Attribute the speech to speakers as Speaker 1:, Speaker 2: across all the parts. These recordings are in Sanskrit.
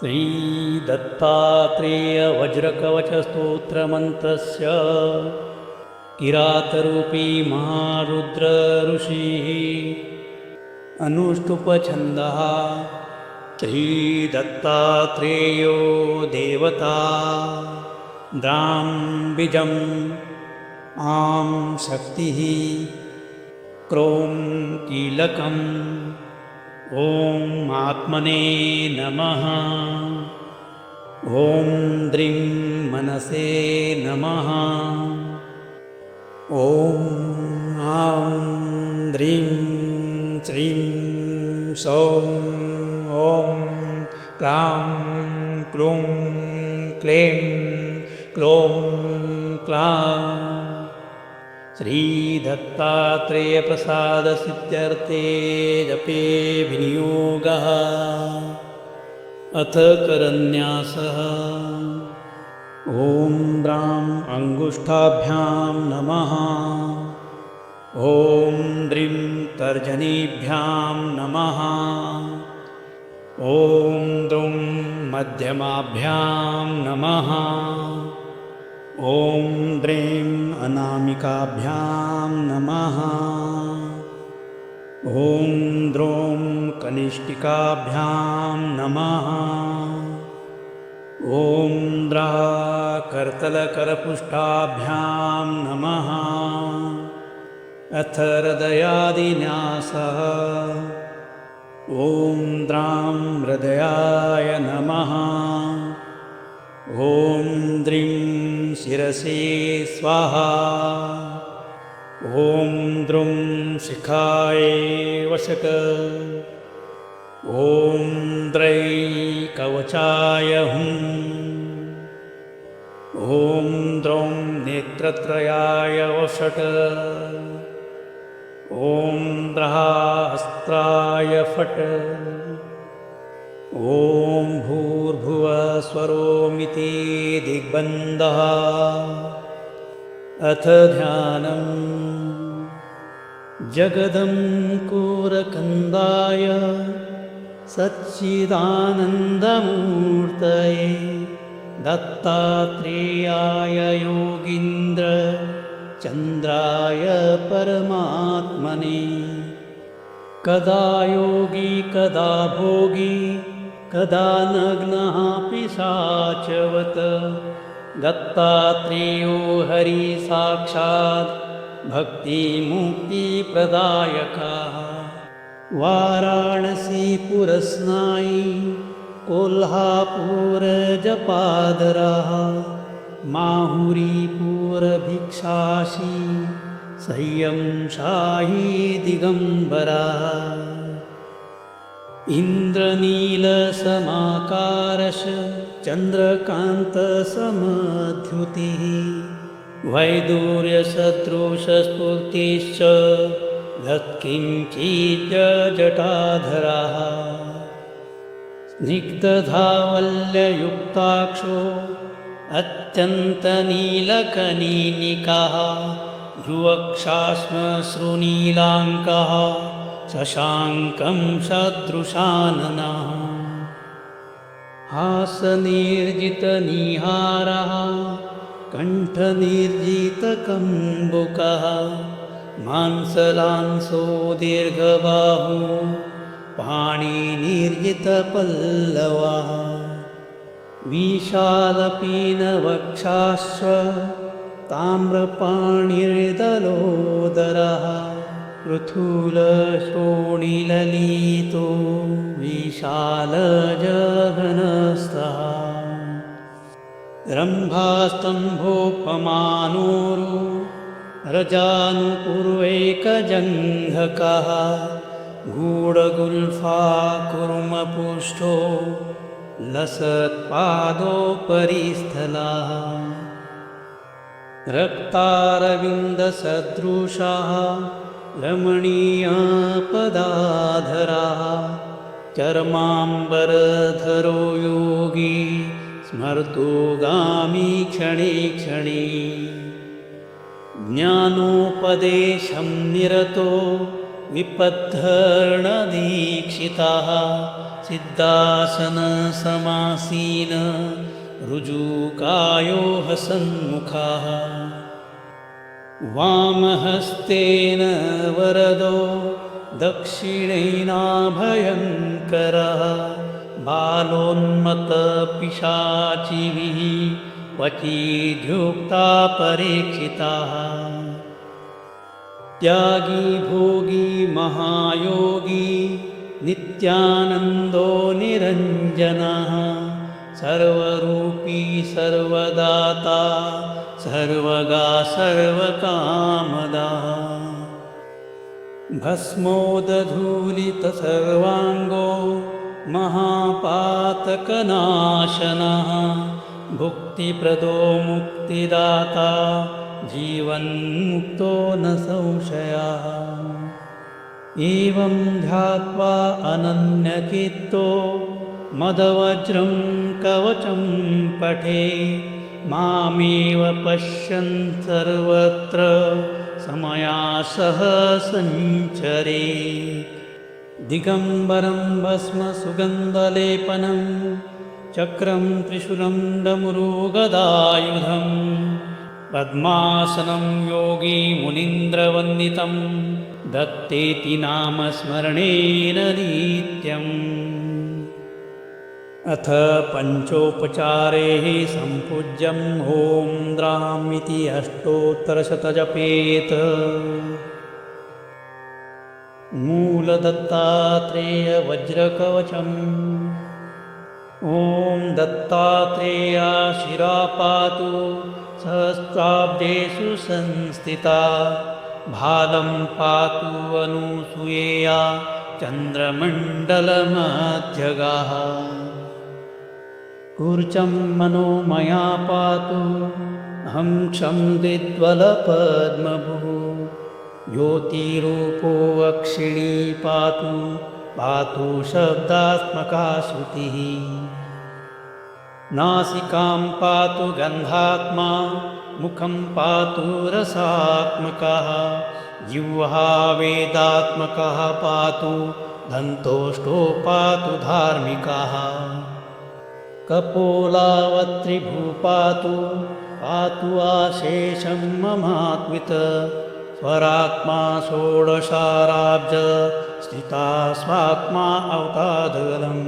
Speaker 1: श्रीदत्तात्रेयवज्रकवचस्तोत्रमन्त्रस्य किरातरूपी महारुद्रऋषिः अनुष्टुपछन्दः श्रीदत्तात्रेयो देवता द्राम्बिजम् आं शक्तिः क्रों कीलकम् ॐ आत्मने नमः। ॐ द्रिं मनसे नमः। ॐ आं द्रीं श्रीं सौं ॐ क्लां क्लूं क्लें क्लों क्लां श्रीदत्तात्रेयप्रसादसिद्ध्यर्थे जपे विनियोगः। अथ करन्यासः। ॐ द्राम् अङ्गुष्ठाभ्यां नमः। ॐ द्रिं तर्जनीभ्यां नमः। ॐ द्रुं मध्यमाभ्यां नमः ॐ द्रीं अनामिकाभ्यां नमः। ॐ द्रों कनिष्ठिकाभ्यां नमः। ॐ द्राकर्तलकरपुष्टाभ्यां नमः। अथ हृदयादिन्यासः। ॐ द्रां हृदयाय नमः स्वाहा। ॐ द्रुं शिखाय वशक। ॐ द्रै कवचाय हुं। ॐ द्रौं नेत्रत्रयाय वषट ॐ ॐ भूर्भुवस्वरोमिति दिग्बन्धः। अथ ध्यानम्। जगदं कोरकन्दाय सच्चिदानन्दमूर्तये दत्तात्रेयाय योगीन्द्र चन्द्राय परमात्मने। कदा योगी कदा भोगी कदा नग्नः पिशाचवत्? दत्तात्रेयो हरि साक्षात् भक्तिमुक्तिप्रदायकः। वाराणसी पुरस्नायी कोल्हापुरजपादरः। माहुरीपुरभिक्षाशी संयं शाही दिगम्बरा इन्द्रनीलसमाकारश चन्द्रकान्तसमद्युतिः वैदूर्यसदृशस्फूर्तिश्च यत्किञ्चित् जटाधरः स्निग्धधावल्ययुक्ताक्षो अत्यन्तनीलकनीनिकः युवक्षाश्मश्रुनीलाङ्कः शशाङ्कं सदृशाननः। हासनिर्जितनिहारः कण्ठनिर्जितकम्बुकः मांसलांसो दीर्घबाहु पाणिनिर्जितपल्लवः। विशालपीनवक्षाश्व ताम्रपाणिर्दलोदरः पृथुलश्रोणिललितो विशालजघनस्थः रम्भास्तम्भोपमानोरु रजानुपूर्वैकजङ्घकः गूढगुल्फा कुर्मपुष्ठो लसत्पादोपरिस्थलः रक्तारविन्दसदृशः रमणीयापदाधरा चर्माम्बरधरो योगी स्मर्तोगामी क्षणे क्षणे। ज्ञानोपदेशं निरतो विपद्धर्णदीक्षिताः सिद्धासनसमासीन ऋजुकायो हसन्मुखाः वामहस्तेन वरदो दक्षिणेनाभयङ्करः बालोन्मतपिशाचिभिः क्वचिद्युक्ता परीक्षिताः त्यागी भोगी महायोगी नित्यानन्दो निरञ्जनः सर्वरूपी सर्वदाता सर्वगा सर्वकामदा। भस्मोदधूलितसर्वाङ्गो महापातकनाशनः भुक्तिप्रदो मुक्तिदाता जीवन्मुक्तो न संशयः। एवं ध्यात्वा अनन्यचित्तो मदवज्रं कवचं पठे मामेव पश्यन् सर्वत्र समया सह सञ्चरे। दिगम्बरं भस्मसुगन्धलेपनं चक्रं त्रिशूलं डमुरुगदायुधं पद्मासनं योगी मुनीन्द्रवन्दितं दत्तेति नाम स्मरणेन नित्यम् अथ पञ्चोपचारेः सम्पूज्यम् ॐ द्रामिति अष्टोत्तरशतजपेत्। मूलदत्तात्रेयवज्रकवचम्। ॐ दत्तात्रेया शिरा पातु सहस्राब्देषु संस्थिता। भालं पातु अनुसूयेया चन्द्रमण्डलमध्यगाः कूर्चं मनोमया पातु, अहं क्षं द्विद्वलपद्मभुः ज्योतिरूपो अक्षिणी पातु पातु शब्दात्मका श्रुतिः नासिकां पातु गन्धात्मा, मुखं पातु रसात्मकः। जिह्वा वेदात्मकः पातु दन्तोष्ठो पातु धार्मिकः। कपोलावत्रिभू पातु आशेषं ममात्मित स्वरात्मा षोडशाराब्ज स्थिता स्वात्मा अवतादलम्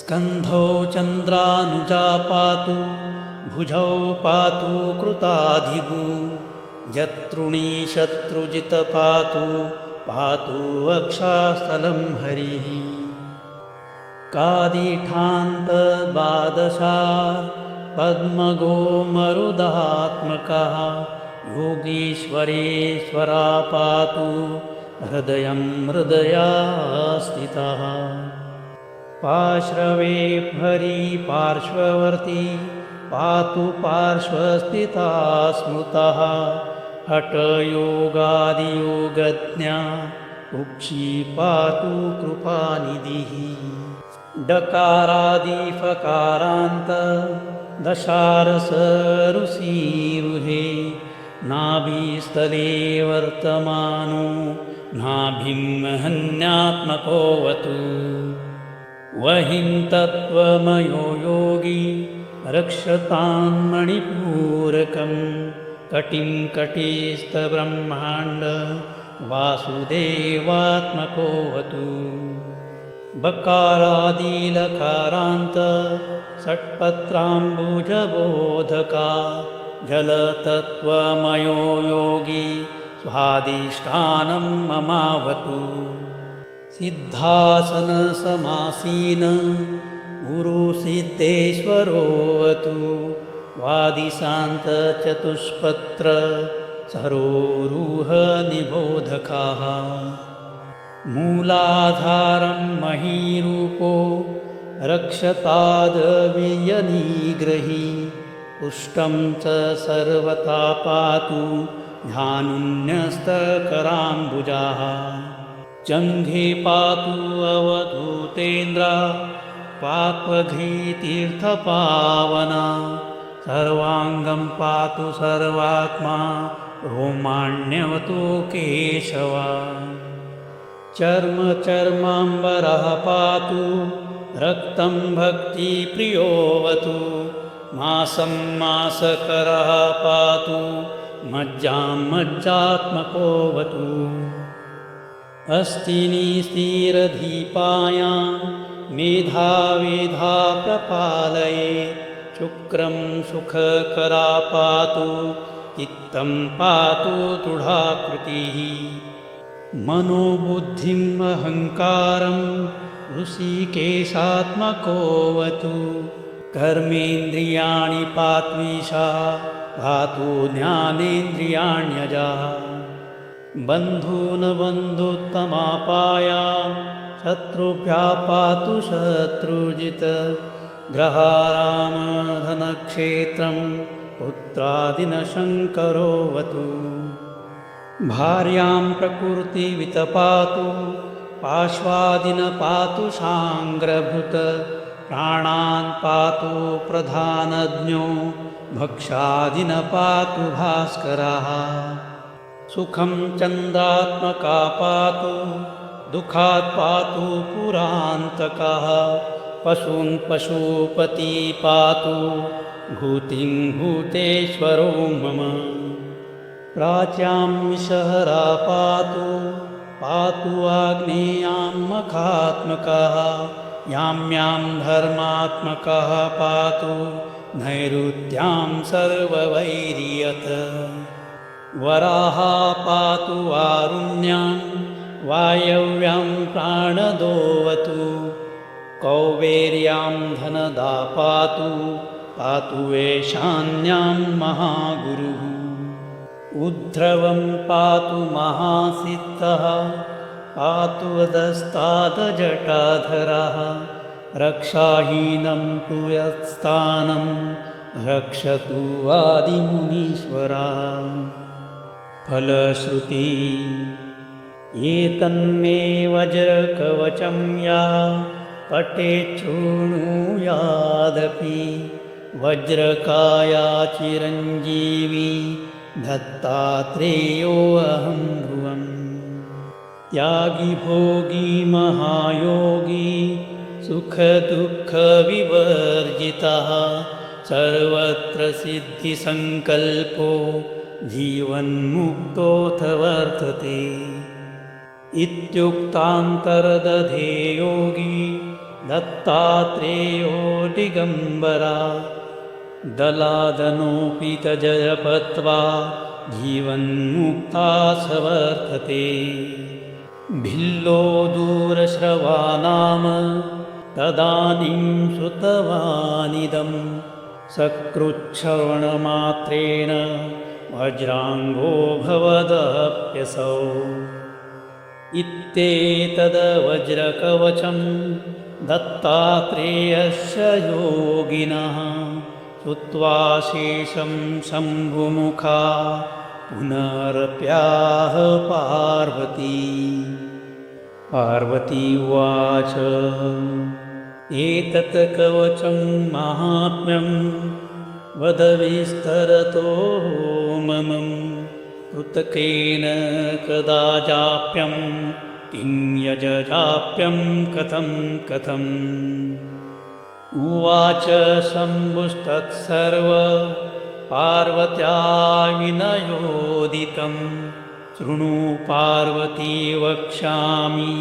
Speaker 1: स्कन्धौ चन्द्रानुजा पातु भुजौ पातु कृताधिगु जतृणी शत्रुजित पातु पातु वक्षास्थलं हरिः कादिठान्तद्वादशा पद्मगोमरुदात्मकः योगीश्वरेश्वरा पातु हृदयं हृदया स्थितः पार्श्वे हरि पार्श्ववर्ती पातु पार्श्वस्थिता स्मृतः। हठयोगादियोगज्ञा कुक्षी पातु कृपानिधिः डकारादिफकारान्त दशारसरुषीरुहे नाभिस्थले वर्तमानो नाभिं हन्यात्मकोऽवतु वहिं तत्त्वमयो योगी रक्षतान्मणिपूरकं कटिं कटिस्थब्रह्माण्ड वासुदेवात्मकोऽवतु बकारादिलकारान्त षट्पत्राम्बुजबोधका जलतत्त्वमयो योगी स्वादिष्ठानं ममावतु। सिद्धासनसमासीन गुरुसिद्धेश्वरोऽवतु वादिशान्तचतुष्पत्र सरोरुहनिबोधकाः मूलाधारं महीरूपो रक्षतादवियनिग्रही पुष्टं च सर्वता पातु ध्यानुन्यस्तकराम्बुजाः। जङ्घे पातु अवधूतेन्द्र पाक्वघीतीर्थपावना सर्वाङ्गं पातु सर्वात्मा रोमाण्यवतु केशवा चर्म चर्माम्बरः पातु, रक्तं भक्तिप्रियोऽवतु मासं मासकरः पातु, मज्जां मज्जात्मकोऽवतु। अस्तिनि स्थिरधीपायां मेधावेधा प्रपालये, शुक्रं सुखकरा पातु चित्तं पातु दृढाकृतिः मनोबुद्धिम् अहङ्कारं ऋषिकेशात्मकोऽवतु। कर्मेन्द्रियाणि पात्वीषा पातु ज्ञानेन्द्रियाण्यजा। बन्धून् बन्धुत्तमापाया शत्रुभ्यः पातु शत्रुजित्। ग्रहारामधनक्षेत्रं पुत्रादिनशङ्करोऽवतु भार्यां प्रकृतिवितपातु पार्श्वादिन पातु शाङ्ग्रभृत प्राणान् पातु प्रधानज्ञो भक्षादिन पातु भास्करः। सुखं चन्द्रात्मका पातु दुःखात् पातु पुरान्तकः पशून् पशुपति पातु भूतिं भूतेश्वरो मम प्राच्यां विषहरा पातु पातु आग्नेयां मखात्मकः यां यां धर्मात्मकः पातु नैऋत्यां सर्ववैर्यत्। वराः पातु वारुण्यां वायव्यां प्राणदोवतु कौवेर्यां धनदा पातु पातु वेशान्यां महागुरुः उद्ध्रवं पातु महासिद्धः पातु वदस्तादजटाधरः रक्षाहीनं तु यत्स्थानं रक्षतु आदिमुनीश्वरा। फलश्रुति एतन्मे वज्रकवचं या पठेच्छृणुयादपि वज्रकाया चिरञ्जीवी दत्तात्रेयोऽहं ध्रुवम् त्यागी भोगी महायोगी सुखदुःखविवर्जितः सर्वत्र सिद्धिसङ्कल्पो जीवन्मुक्तोऽथ वर्तते इत्युक्तान्तर्दधे योगी दत्तात्रेयो दिगम्बरा दलादनोऽपि तजपत्वा जीवन्मुक्ता स वर्तते। भिल्लो दूरश्रवा नाम तदानीं श्रुतवानिदं सकृच्छ्रवणमात्रेण वज्राङ्गो भवदप्यसौ। इत्येतद्वज्रकवचं दत्तात्रेयस्य योगिनः श्रुत्वा शेषं शम्भुमुखा पुनरप्याह पार्वती। पार्वती उवाच एतत् कवचं माहात्म्यं वद विस्तरतो मम कृतकेन कदा जाप्यं किं यजजाप्यं कथं कथम् उवाच शम्भुस्तत्सर्व पार्वत्या विनयोदितं शृणु पार्वती वक्ष्यामि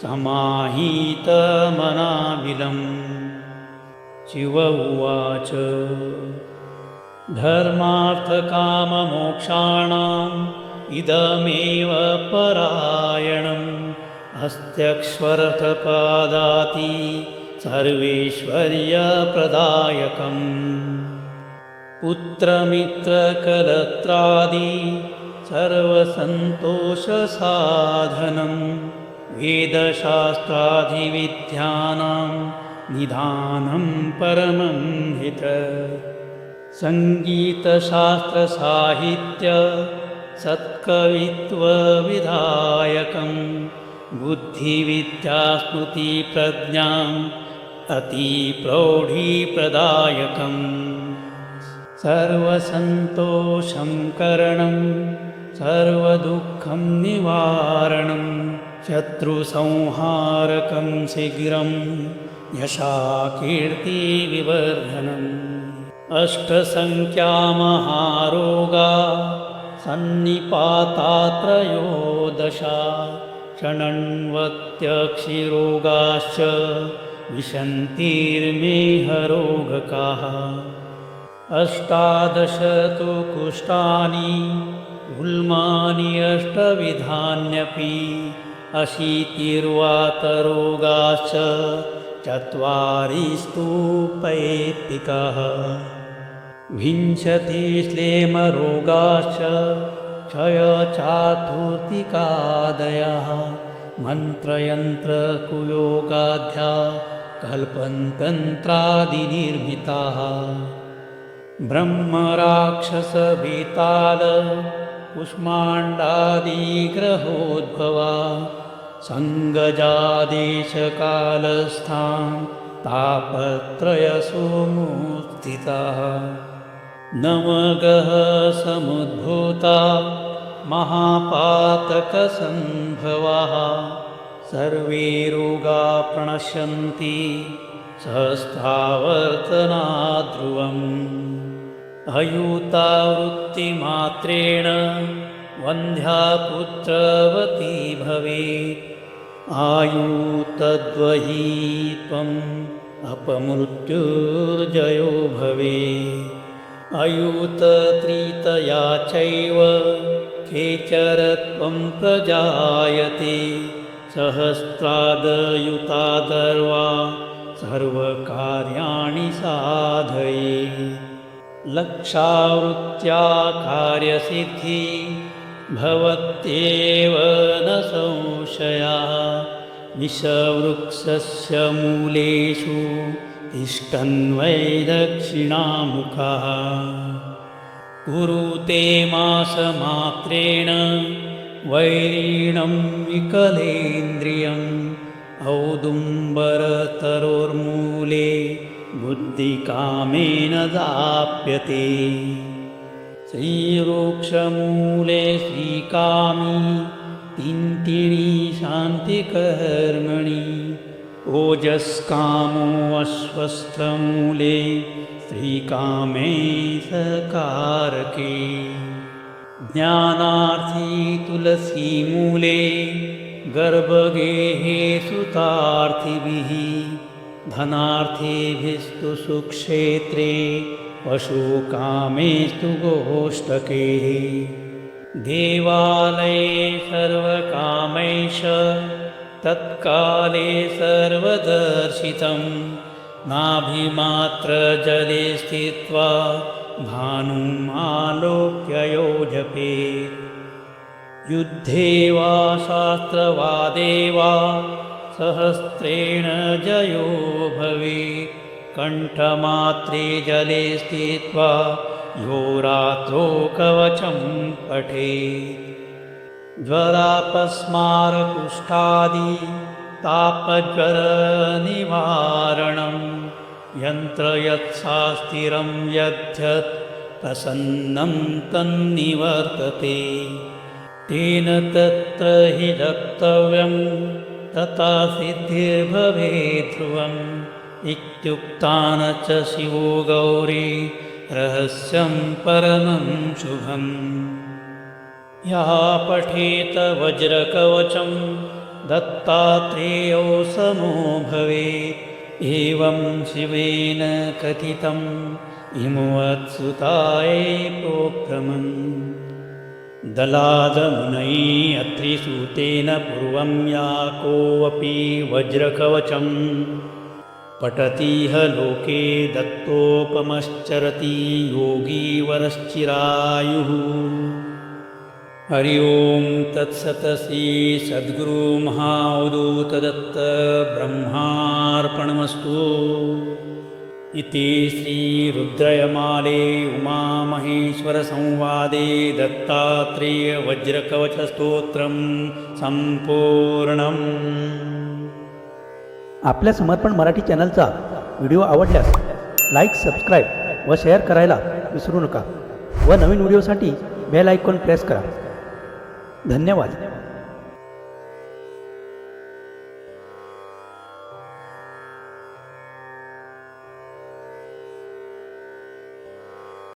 Speaker 1: समाहितमनाबिलम् शिव उवाच धर्मार्थकाममोक्षाणाम् इदमेव परायणम्। हस्त्यक्ष्वरथपादाति सर्वेश्वर्यप्रदायकम्। पुत्रमित्रकलत्रादि सर्वसन्तोषसाधनं वेदशास्त्राधिविद्यानां निधानं परमं हित। सङ्गीतशास्त्रसाहित्य सत्कवित्वविधायकं बुद्धिविद्यास्मृतिप्रज्ञाम् अतिप्रौढीप्रदायकम्। सर्वसन्तोषं करणं सर्वदुःखं निवारणं शत्रुसंहारकं शीघ्रं यशाकीर्तिविवर्धनम्। अष्टसङ्ख्यामहारोगा सन्निपातात्रयोदशा विशन्तिर्मेहरोगकाः। अष्टादश तु कुष्ठानि गुल्मानि अष्टविधान्यपि अशीतिर्वातरोगाश्च चत्वारिस्तु पैत्तिकः। विंशतिश्लेमरोगाश्च क्षयचातुर्तिकादयः मन्त्रयन्त्रकुयोगाध्या कल्पन्तन्त्रादिनिर्मिताः ब्रह्मराक्षसभीताल कुष्माण्डादिग्रहोद्भवा सङ्गजादेशकालस्थां तापत्रयसुमुत्थिताः। नवगः समुद्भूता महापातकसम्भवाः। सर्वे रोगा प्रणश्यन्ति सहस्रावर्तनाध्रुवम् अयुतावृत्तिमात्रेण वन्ध्या पुत्रवती भवेत्। आयुतद्वही त्वम् अपमृत्युर्जयो भवेत्। अयुतत्रितया चैव खेचरत्वं प्रजायते। सहस्रादयुतादर्वा सर्वकार्याणि साधये। लक्षावृत्त्या कार्यसिद्धि भवत्येव न संशया। विषवृक्षस्य मूलेषु तिष्ठन्वै दक्षिणामुखः कुरुते मासमात्रेण वैरीणं विकलेन्द्रियम् औदुम्बरतरोर्मूले बुद्धिकामेन दाप्यते। श्रीवृक्षमूले श्रीकामी तिन्तिणी शान्तिकर्मणि ओजस्कामो अश्वस्थमूले श्रीकामे सकारके ज्ञानार्थी तुलसीमूले गर्भगेहे सुतार्थिभिः धनार्थेभिस्तु सुक्षेत्रे पशुकामेस्तु गोष्ठके देवालये सर्वकामैष तत्काले सर्वदर्शितं नाभिमात्रजले स्थित्वा भानुमालोक्य यो जपेत् युद्धे वा शास्त्रवादे वा सहस्रेण जयो भवेत्। कण्ठमात्रे जले स्थित्वा यो रात्रो कवचं पठेत्। ज्वरापस्मारकुष्ठादि तापज्वरनिवारणं यन्त्रयत्सास्थिरं यद्यत् प्रसन्नं तन्निवर्तते। तेन तत्र हि दत्तव्यं तथा सिद्धिर्भवेत् ध्रुवम् इत्युक्तान च शिवो गौरी रहस्यं परमं शुभम्। या पठेत वज्रकवचं दत्तात्रेयो समो भवेत्। एवं शिवेन कथितम्। इमुवत्सुताय प्रोक्रमम् दलादमुनै अत्रिसूतेन पूर्वं या कोऽपि वज्रकवचं पठतीह लोके दत्तोपमश्चरति योगी वरश्चिरायुः हरि ओं तत्सत् श्री दत्त ब्रह्मार्पणमस्तु। इति श्रीरुद्रयमाले उमामहेश्वरसंवादे दत्तात्रेयवज्रकवचस्तोत्रं सम्पूर्णम्।
Speaker 2: आपल्या समर्पण मराठी चॅनलचा व्हिडिओ आवडल्यास लाईक सबस्क्राईब व शेअर करायला विसरू नका व नवीन व्हिडिओसाठी बेल आयकॉन प्रेस करा. धन्यवाद.